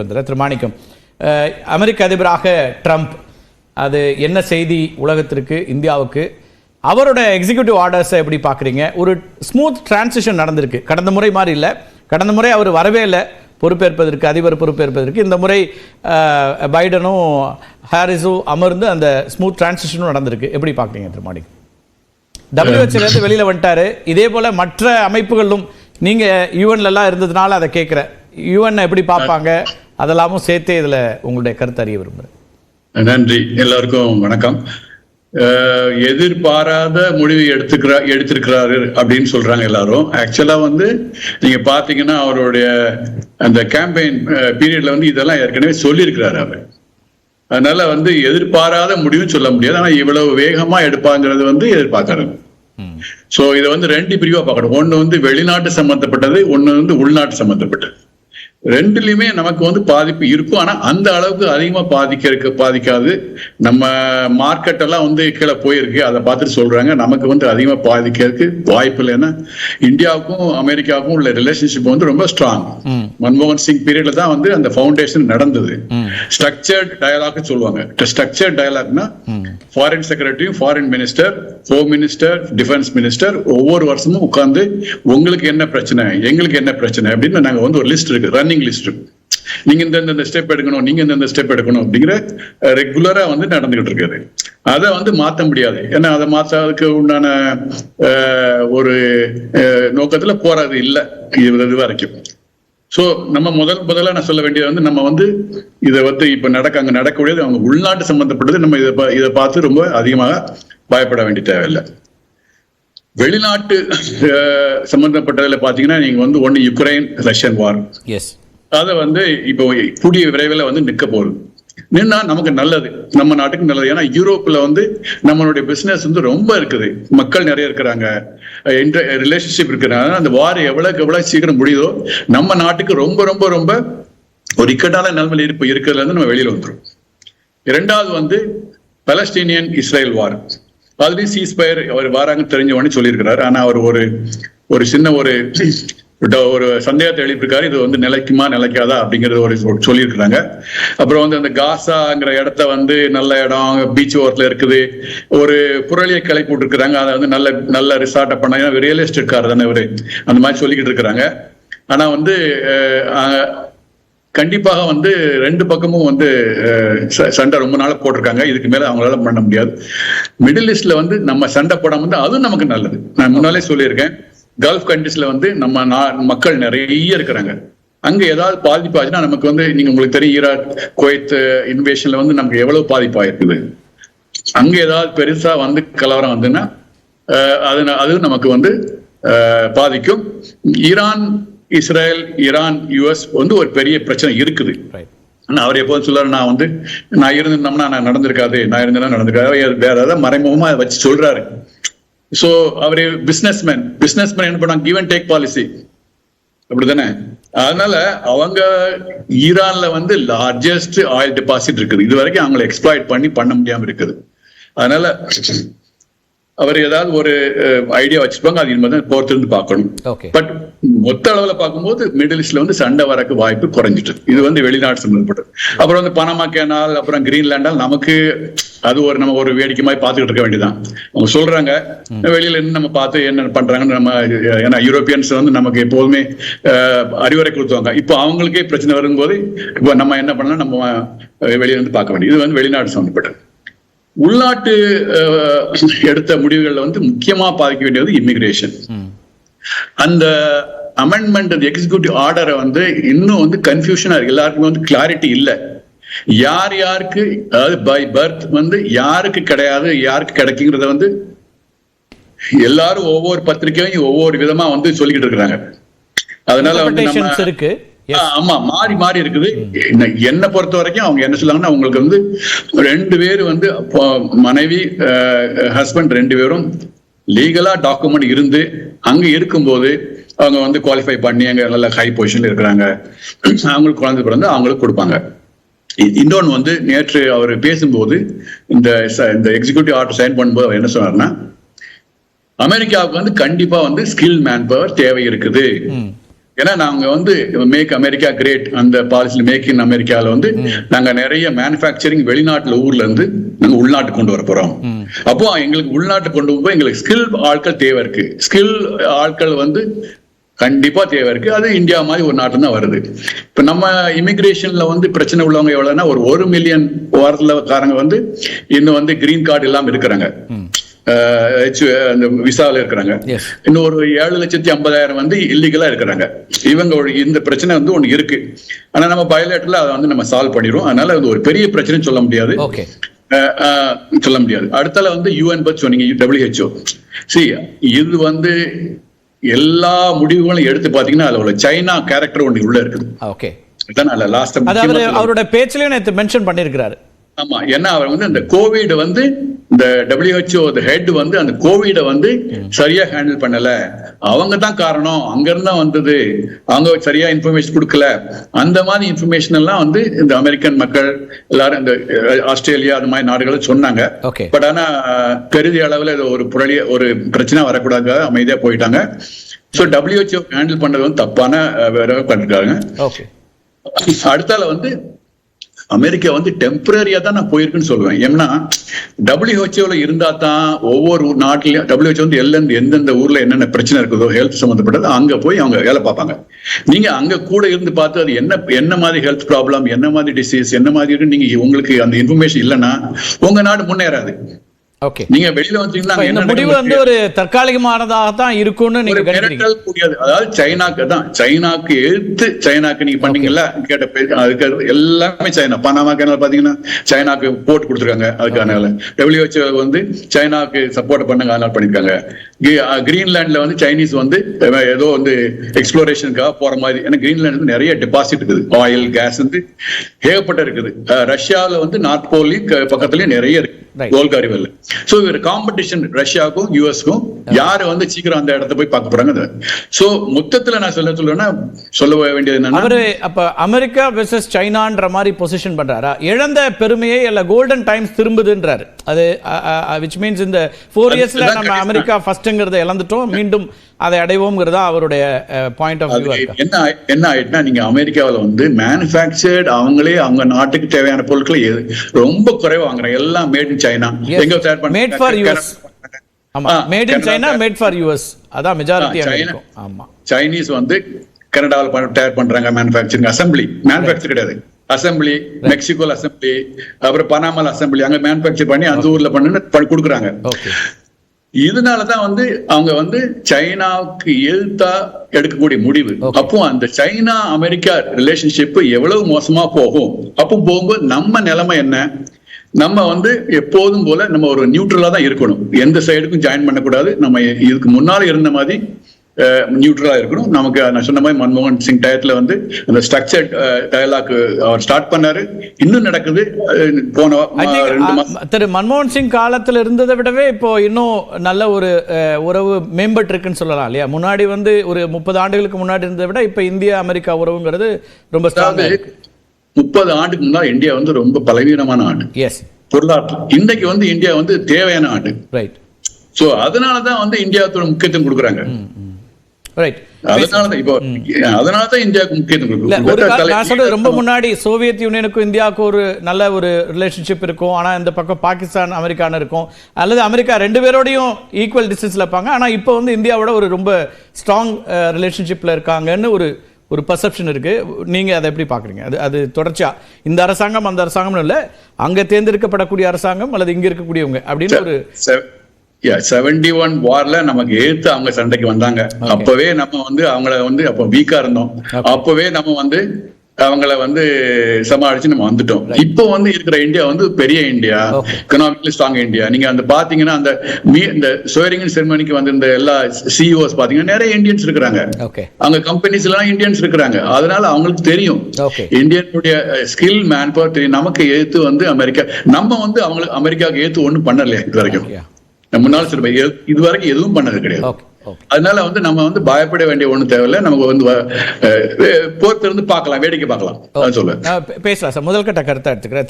வந்தார் திரு மாணிக்கம் அமெரிக்க அதிபராக ட்ரம்ப் அது என்ன செய்தி உலகத்திற்கு இந்தியாவுக்கு? அவரோட எக்ஸிக்யூட்டிவ் ஆர்டர்ஸை எப்படி பார்க்குறீங்க? ஒரு ஸ்மூத் டிரான்சிஷன் நடந்திருக்கு. கடந்த முறை மாதிரி இல்லை. கடந்த முறை அவர் வரவே இல்லை. பொறுப்பேற்பதற்கு அதிபர் பொறுப்பேற்பதற்கு. இந்த முறை பைடனும் ஹாரிஸும் அமர்ந்து அந்த ஸ்மூத் டிரான்சிஷனும் நடந்திருக்கு. எப்படி பார்க்குறீங்க திரு மாணிக்கம் டபிள்யூஹெச்லேருந்து வெளியில் வந்துட்டாரு. இதே போல மற்ற அமைப்புகளிலும் நீங்க யூஎன்ல எல்லாம் இருந்ததுனால அதை கேட்குறேன் யூஎன் எப்படி பார்ப்பாங்க? அதெல்லாமும் சேர்த்தே இதுல உங்களுடைய கருத்து அறிய விரும்புறேன். நன்றி. எல்லாருக்கும் வணக்கம். எதிர்பாராத முடிவு எடுத்துக்கிறா எடுத்திருக்கிறாரு அப்படின்னு சொல்றாங்க எல்லாரும். ஆக்சுவலா வந்து நீங்க பாத்தீங்கன்னா அவருடைய அந்த கேம்பெயின் பீரியட்ல வந்து இதெல்லாம் ஏற்கனவே சொல்லியிருக்கிறாரு அவர். அதனால வந்து எதிர்பாராத முடிவும் சொல்ல முடியாது. ஆனா இவ்வளவு வேகமா எடுப்பாங்கிறது வந்து எதிர்பார்க்கறது சோ இதை வந்து ரெண்டு பிரிவா பார்க்கணும். ஒண்ணு வந்து வெளிநாட்டு சம்பந்தப்பட்டது ஒண்ணு வந்து உள்நாட்டு சம்பந்தப்பட்டது. ரெண்டுலயுமே நமக்கு வந்து பாதிப்பு இருக்கும். ஆனா அந்த அளவுக்கு அதிகமா பாதிக்க இருக்க பாதிக்காது. நம்ம மார்க்கெட் எல்லாம் வந்து கீழே போயிருக்கு. அதை பார்த்துட்டு சொல்றாங்க. நமக்கு வந்து அதிகமா பாதிக்கிறதுக்கு வாய்ப்பு இல்லை. ஏன்னா இந்தியாவுக்கும் அமெரிக்காவுக்கும் உள்ள ரிலேஷன்ஷிப் வந்து ரொம்ப ஸ்ட்ராங் மன்மோகன் சிங் பீரியட்ல தான் வந்து அந்த ஃபவுண்டேஷன் நடந்தது. ஸ்ட்ரக்சர்ட் டயலாக் சொல்லுவாங்க. ஸ்ட்ரக்சர்ட் டயலாக்னா foreign செக்ரட்டரியும் foreign minister home minister defence minister ஒவ்வொரு வருஷமும் உட்கார்ந்து உங்களுக்கு என்ன பிரச்சனை? எங்களுக்கு என்ன பிரச்சனை? அப்படின்னு நாங்க வந்து ஒரு லிஸ்ட் இருக்கு. ரன்னிங் ரன்னிங் லிஸ்ட் இருக்கு நீங்க இந்த இந்த ஸ்டெப் எடுக்கணும் நீங்க இந்த ஸ்டெப் எடுக்கணும் அப்படிங்கிற ரெகுலரா வந்து நடந்துகிட்டு இருக்காரு. அதை வந்து மாத்த முடியாது. ஏன்னா அதை மாத்தாதுக்கு உண்டான ஒரு நோக்கத்துல போறது இல்லை இது வரைக்கும். ஸோ நம்ம முதல் முதல்ல நான் சொல்ல வேண்டியது வந்து நம்ம வந்து இதை வந்து இப்ப நடக்க அங்க நடக்கக்கூடியது அவங்க உள்நாட்டு சம்பந்தப்பட்டது நம்ம இதை இதை பார்த்து ரொம்ப அதிகமாக பயப்பட வேண்டிய தேவையில்லை. வெளிநாட்டு அஹ், சம்பந்தப்பட்டதுல பாத்தீங்கன்னா நீங்க வந்து ஒண்ணு யுக்ரைன் ரஷ்யன் வார் எஸ் அதை வந்து இப்போ கூடிய விரைவில் வந்து நிற்க போகுது. நின்னா நமக்கு நல்லது. நம்ம நாட்டுக்கு நல்லது. ஏன்னா யூரோப்ல வந்து நம்மளுடைய பிசினஸ் வந்து ரொம்ப இருக்குது. மக்கள் நிறைய இருக்கிறாங்க. ரிலேஷன்ஷிப் இருக்கிறாங்க அந்த வார் எவ்வளவுக்கு எவ்வளவு சீக்கிரம் முடியுதோ நம்ம நாட்டுக்கு ரொம்ப ரொம்ப ரொம்ப ஒரு இக்கட்டான நிலைமையில் இருப்பு இருக்கிறதுல இருந்து நம்ம வெளியில வந்துரும். இரண்டாவது வந்து பலஸ்டீனியன் இஸ்ரேல் வார் அதுலயும் சீஸ்பயர் அவர் வாராங்க தெரிஞ்சவனே சொல்லியிருக்கிறாரு. ஆனா அவர் ஒரு ஒரு சின்ன ஒரு ஒரு சந்தேகத்தை எழுப்பியிருக்காரு இது வந்து நிலைக்குமா நிலைக்காதா அப்படிங்கறது ஒரு சொ- சொல்லியிருக்கிறாங்க. அப்புறம் வந்து அந்த காசாங்கிற இடத்த வந்து நல்ல இடம் பீச் ஓரத்துல இருக்குது. ஒரு புரளியை கிளை விட்டுருக்காங்க அதை வந்து நல்ல நல்ல ரிசார்ட்டை பண்ணாங்க ரியல் எஸ்டேட் கார் தானே இவரு. அந்த மாதிரி சொல்லிக்கிட்டு இருக்கிறாங்க. ஆனா வந்து கண்டிப்பாக வந்து ரெண்டு பக்கமும் வந்து ச- சண்டை ரொம்ப நாளாக போட்டிருக்காங்க. இதுக்கு மேலே அவங்களால பண்ண முடியாது. மிடில் ஈஸ்ட்ல வந்து நம்ம சண்டை போடாம வந்து அதுவும் நமக்கு நல்லது. நான் முன்னாலே சொல்லியிருக்கேன். கல்ஃப் கண்ட்ரீஸ்ல வந்து நம்ம மக்கள் நிறைய இருக்கிறாங்க. அங்க ஏதாவது பாதிப்பு ஆச்சுன்னா நமக்கு வந்து நீங்க உங்களுக்கு தெரியும் ஈராக் குவைத் இன்வேஷன்ல வந்து நமக்கு எவ்வளவு பாதிப்பு ஆயிருக்குது. அங்க ஏதாவது பெருசா வந்து கலவரம் வந்துன்னா அது அது நமக்கு வந்து பாதிக்கும். ஈரான் இஸ்ரேல் ஈரான் யுஎஸ் வந்து ஒரு பெரிய பிரச்சனை இருக்குது. அவர் எப்போதும் சொல்றாரு நான் வந்து நான் இருந்திருந்தோம்னா நான் நடந்திருக்காது நான் இருந்தேன்னா நடந்திருக்காது. வேற ஏதாவது மறைமுகமா வச்சு சொல்றாரு. சோ மேன் பிஸ்னஸ் மேன் என்ன பண்ணாங்க கிவ் அண்ட் டேக் பாலிசி அப்படிதானே? அதனால அவங்க ஈரான்ல வந்து லார்ஜஸ்ட் ஆயில் டெபாசிட் இருக்குது. இது வரைக்கும் அவங்களை எக்ஸ்ப்ளாய்ட் பண்ணி பண்ண முடியாம இருக்குது. அதனால அவர் ஏதாவது ஒரு ஐடியா வச்சிருப்பாங்க அது இனிமே தான் பொறுத்திருந்து பார்க்கணும். பட் மொத்த அளவுல பார்க்கும்போது மிடில் ஈஸ்ட்ல வந்து சண்டை வரக்கு வாய்ப்பு குறைஞ்சிட்டு இது வந்து வெளிநாடு சம்பந்தப்பட்டது. அப்புறம் வந்து பனமா கேனால் அப்புறம் கிரீன்லாண்டால் நமக்கு அது ஒரு நம்ம ஒரு வேடிக்கை மாதிரி பார்த்துக்கிட்டு இருக்க வேண்டியதான் அவங்க சொல்றாங்க வெளியில இருந்து நம்ம பார்த்து என்ன பண்றாங்கன்னு நம்ம ஏன்னா யூரோப்பியன்ஸ் வந்து நமக்கு எப்போதுமே அறிவுரை கொடுத்துவாங்க இப்போ அவங்களுக்கே பிரச்சனை வரும்போது இப்போ நம்ம என்ன பண்ணலாம் நம்ம வெளியில இருந்து பார்க்க வேண்டியது. இது வந்து வெளிநாடு சம்பந்தப்பட்டது. உள்நாட்டு எடுத்த முடிவுகள்ல வந்து முக்கியமா பாதிக்க வேண்டியது இமிகிரேஷன் அந்த அமெண்ட்மெண்ட் அந்த எக்ஸிக்யூட்டிவ் ஆர்டரை வந்து இன்னும் வந்து கன்ஃபியூஷனா இருக்கு. எல்லாருக்குமே வந்து கிளாரிட்டி இல்ல. யார் யாருக்கு அதாவது பை பர்த் வந்து யாருக்கு கிடையாது யாருக்கு கிடைக்குங்கிறத வந்து எல்லாரும் ஒவ்வொரு பத்திரிக்கையும் ஒவ்வொரு விதமா வந்து சொல்லிக்கிட்டு இருக்கிறாங்க. அதனால வந்து நம்ம இருக்கு. ஆமா மாறி மாறி இருக்குது. என்ன- என்னை பொறுத்த வரைக்கும் அவங்க என்ன சொல்லுவாங்கன்னா உங்களுக்கு வந்து ரெண்டு பேர் வந்து மனைவி ஹஸ்பண்ட் ரெண்டு பேரும் லீகலா டாக்குமெண்ட் இருந்து அங்க இருக்கும்போது அவங்க வந்து குவாலிஃபை பண்ணி அங்க நல்ல ஹை பொசிஷன்ல இருக்கிறாங்க. அவங்களுக்கு குழந்தை பிறந்து அவங்களுக்கு கொடுப்பாங்க. இ- இன்னொன்னு வந்து நேற்று அவர் பேசும்போது இந்த இந்த எக்ஸிக்யூட்டிவ் ஆர்டர் சைன் பண்ணும்போது அவர் என்ன சொன்னார்னா அமெரிக்காவுக்கு வந்து கண்டிப்பா வந்து ஸ்கில் மேன் பவர் தேவை இருக்குது. ஏன்னா நாங்க வந்து மேக் அமெரிக்கா கிரேட் அந்த பாலிசியில் மேக் இன் அமெரிக்கால வந்து நாங்க நிறைய மேனுஃபேக்சரிங் வெளிநாட்டுல ஊர்ல இருந்து நாங்க உள்நாட்டுக்கு கொண்டு வர போறோம். அப்போ எங்களுக்கு உள்நாட்டு கொண்டு போய் எங்களுக்கு ஸ்கில் ஆட்கள் தேவை இருக்கு. ஸ்கில் ஆட்கள் வந்து கண்டிப்பா தேவை இருக்கு. அது இந்தியா மாதிரி ஒரு நாட்டுல தான் வருது. இப்ப நம்ம இமிகிரேஷன்ல வந்து பிரச்சனை உள்ளவங்க எவ்வளவுன்னா ஒரு ஒரு மில்லியன் வாரத்துல காரங்க வந்து இன்னும் வந்து கிரீன் கார்டு இல்லாம இருக்கிறாங்க. அந்த விசாவில் இருக்கிறாங்க. ஒரு ஏழு லட்சத்தி ஐம்பதாயிரம் வந்து இல்லீகலா இருக்கிறாங்க. இவங்க இந்த பிரச்சனை வந்து ஒண்ணு இருக்கு. ஆனா நம்ம பயோலேட்டர்ல அதை வந்து நம்ம சால்வ் பண்ணிடுவோம். அதனால அது ஒரு பெரிய பிரச்சனை சொல்ல முடியாது. சொல்ல முடியாது. அடுத்தால வந்து யூஎன் பத்தி சொன்னீங்க டபிள்யூஹெச்ஓ சி இது வந்து எல்லா முடிவுகளும் எடுத்து பாத்தீங்கன்னா அதுல உள்ள சைனா கேரக்டர் ஒண்ணு உள்ள இருக்குது. ஓகே அவர் அவரோட பேச்சிலையும் மென்ஷன் பண்ணியிருக்கிறாரு ஆமா. ஏன்னா அவர் வந்து அந்த கோவிட் வந்து இந்த டபிள்யூஹெச்ஓ ஹெட் வந்து அந்த கோவிட வந்து சரியா ஹேண்டில் பண்ணல. அவங்க தான் காரணம். அங்க இருந்தா வந்தது. அவங்க சரியா இன்ஃபர்மேஷன் கொடுக்கல. அந்த மாதிரி இன்ஃபர்மேஷன் எல்லாம் வந்து இந்த அமெரிக்கன் மக்கள் எல்லாரும் இந்த ஆஸ்திரேலியா அந்த மாதிரி நாடுகள் சொன்னாங்க. பட் ஆனா பெரிய அளவுல ஒரு புரளிய ஒரு பிரச்சனை வரக்கூடாது அமைதியா போயிட்டாங்க. சோ டபிள்யூஹெச்ஓ ஹேண்டில் பண்ணது வந்து தப்பான வேற பண்ணிருக்காங்க. அடுத்தால வந்து அமெரிக்கா வந்து டெம்பரரியா தான் நான் போயிருக்குன்னு சொல்லுவேன் ஏன்னா டபிள்யூஹெச்ஓல இருந்தா தான் ஒவ்வொரு நாட்டிலையும் டபிள்யூஹெச்ஓ வந்து எல்லாம் எந்தெந்த ஊர்ல என்னென்ன பிரச்சனை இருக்குதோ ஹெல்த் சம்மந்தப்பட்டது அங்க போய் அவங்க வேலை பார்ப்பாங்க. நீங்க அங்க கூட இருந்து பார்த்து அது என்ன என்ன மாதிரி ஹெல்த் ப்ராப்ளம் என்ன மாதிரி டிசீஸ் என்ன மாதிரி நீங்க உங்களுக்கு அந்த இன்ஃபர்மேஷன் இல்லைன்னா உங்க நாடு முன்னேறாது. ஓகே நீங்க வெளியில வந்தீங்கன்னா இந்த முடிவு வந்து ஒரு தற்காலிகமானதாக தான் இருக்கும்னு நீங்க மிரட்டல் கூடியது அதாவது சைனாக்கு தான். சைனாக்கு எதிர்த்து சைனாக்கு நீங்க பண்ணீங்கல்ல? கேட்ட பேர் அதுக்கு அது எல்லாமே சைனா. பனாமா கேனல் பாத்தீங்கன்னா சைனாக்கு போட்டு கொடுத்துருக்காங்க அதுக்கான டபிள்யூஹெச்ஓ வந்து சைனாக்கு சப்போர்ட் பண்ணாங்க அதனால பண்ணிருக்காங்க. கி- அஹ் கிரீன்லாந்துல வந்து சைனீஸ் வந்து ஏதோ வந்து எக்ஸ்ப்ளோரேஷனுக்காக போற மாதிரி. ஏன்னா கிரீன்லாந்து வந்து நிறைய டெபாசிட் இருக்குது. ஆயில் கேஸ் வந்து ஏகப்பட்ட இருக்குது. ரஷ்யாவுல வந்து நார்த் போலி பக்கத்துலயும் நிறைய இருக்கு. Right. கோல்காரி வெல்ல சோ இவர் காம்படிஷன் ரஷ்யாவுக்கும் யூஎஸ்க்கும் யாரு வந்து சீக்கிரம் அந்த இடத்த போய் பார்க்க போறாங்க? சோ மொத்தத்துல நான் சொல்ல சொல்லுவேன்னா சொல்ல வேண்டியது என்னன்னா அவரு அப்ப அமெரிக்கா வெர்சஸ் சைனான்ற மாதிரி பொசிஷன் பண்றாரா? இழந்த பெருமையை இல்ல கோல்டன் டைம்ஸ் திரும்புதுன்றாரு. அது விச் மீன்ஸ் இந்த ஃபோர் இயர்ஸ்ல நம்ம. அமெரிக்கா ஃபர்ஸ்ட்ங்கிறத இழந்துட்டோம் மீண்டும் அதை அடைவோங்கிறதா அவருடைய பாயிண்ட் ஆஃப் இருக்கு? என்ன என்ன ஆயிட்டுனா நீங்க அமெரிக்காவுல வந்து மேனுஃபேக்சர்ட் அவங்களே அவங்க நாட்டுக்கு தேவையான பொருட்களை ரொம்ப குறைவா வாங்குறாங்க. எல்லாம் மேட் சைனா எங்க தயார் பண்ண மேட் ஃபார் யூஎஸ் ஆமா. Made in China made for US அதான் மெஜாரிட்டி ஆமா. சைனீஸ் வந்து கனடாவில் தயார் பண்றாங்க மேனுஃபேக்சரிங் அசம்பிளி மேனுஃபேக்சர் கிடையாது. அசம்பிளி மெக்சிகோல அசம்பிளி அப்புறம் பனாமல் அசம்பிளி அங்க மேனுஃபேக்சர் பண்ணி அந்த ஊர்ல பண்ணு பண்ணி கொடுக்குறாங்க. இதனாலதான் வந்து அவங்க வந்து சைனாவுக்கு எதிர்த்தா எடுக்கக்கூடிய முடிவு. அப்போ அந்த சைனா அமெரிக்கா ரிலேஷன்ஷிப் எவ்வளவு மோசமா போகும்? அப்போ போகும்போது நம்ம நிலைமை என்ன? நம்ம வந்து எப்போதும் போல நம்ம ஒரு நியூட்ரலா தான் இருக்கணும். எந்த சைடுக்கும் ஜாயின் பண்ணக்கூடாது. நம்ம இதுக்கு முன்னால இருந்த மாதிரி நியூட்ரலா இருக்கணும். நமக்கு நான் சொன்ன மாதிரி மன்மோகன் சிங் டயத்துல வந்து அந்த ஸ்ட்ரக்சர்ட் டயலாக் அவர் ஸ்டார்ட் பண்ணாரு. இன்னும் நடக்குது. போன திரு மன்மோகன் சிங் காலத்துல இருந்ததை விடவே இப்போ இன்னும் நல்ல ஒரு உறவு மேம்பட்டு இருக்குன்னு சொல்லலாம் இல்லையா? முன்னாடி வந்து ஒரு முப்பது ஆண்டுகளுக்கு முன்னாடி இருந்ததை விட இப்ப இந்தியா அமெரிக்கா உறவுங்கிறது ரொம்ப முப்பது ஆண்டுக்கு முன்னாடி இந்தியா வந்து ரொம்ப பலவீனமான நாடு எஸ் பொருளாதாரம் இன்னைக்கு வந்து இந்தியா வந்து தேவையான நாடு ரைட் சோ அதனாலதான் வந்து இந்தியாவுக்கு முக்கியத்துவம் கொடுக்குறாங்க. ரொம்ப முன்னாடி சோவியத் யூனியனுக்கும் இந்தியாவுக்கும் ஒரு நல்ல ஒரு ரிலேஷன்ஷிப் இருக்கும். ஆனா இந்த பக்கம் பாகிஸ்தான் அமெரிக்கான்னு இருக்கும். அல்லது அமெரிக்கா ரெண்டு பேரோடையும் ஈக்குவல் டிஸ்டன்ஸ்ல இருப்பாங்க. ஆனா இப்போ வந்து இந்தியாவோட ஒரு ரொம்ப ஸ்ட்ராங் ரிலேஷன்ஷிப்ல இருக்காங்கன்னு ஒரு ஒரு பர்செப்ஷன் இருக்கு. நீங்க அதை எப்படி பாக்குறீங்க அது அது தொடர்ச்சியா. இந்த அரசாங்கம் அந்த அரசாங்கம்னு இல்ல. அங்க தேர்ந்தெடுக்கப்படக்கூடிய அரசாங்கம் அல்லது இங்க இருக்கக்கூடியவங்க அப்படின்னு ஒரு செவன்டி ஒன் வார்ல நமக்கு எதிர்த்து அவங்க சண்டைக்கு வந்தாங்க. அப்பவே நம்ம வந்து அவங்கள வந்து அப்ப வீக்கா இருந்தோம். அப்பவே நம்ம வந்து அவங்கள வந்து சமாளிச்சு நம்ம வந்துட்டோம். இப்போ வந்து இருக்கிற இந்தியா வந்து பெரிய India Okay. Economically strong India நீங்க அந்த பாத்தீங்கன்னா அந்த இந்த சோரிங் செரமனிக்கு வந்திருந்த எல்லா சிஇஓஸ் பாத்தீங்கன்னா நிறைய இந்தியன்ஸ் இருக்கிறாங்க. அங்க கம்பெனிஸ் எல்லாம் இந்தியன்ஸ் இருக்கிறாங்க. அதனால அவங்களுக்கு தெரியும். இந்தியனுடைய ஸ்கில் மேன் பவர் தெரியும். நமக்கு எதிர்த்து வந்து அமெரிக்கா நம்ம வந்து அவங்களுக்கு அமெரிக்காவுக்கு எதிர்த்து ஒண்ணும் பண்ணலையே இது வரைக்கும். முன்னாள் சொல்ல இது வரைக்கும் எதுவும் பண்ணது கிடையாது. அதனால வந்து நம்ம வந்து பயப்பட வேண்டிய ஒண்ணும் தேவையில்லை. நமக்கு வந்து அஹ், பொறுத்திருந்து பார்க்கலாம் வேடிக்கை பார்க்கலாம். சொல்லுவேன் பேசலாம் சார். முதல் கட்ட கருத்தை எடுத்துக்கிறேன்.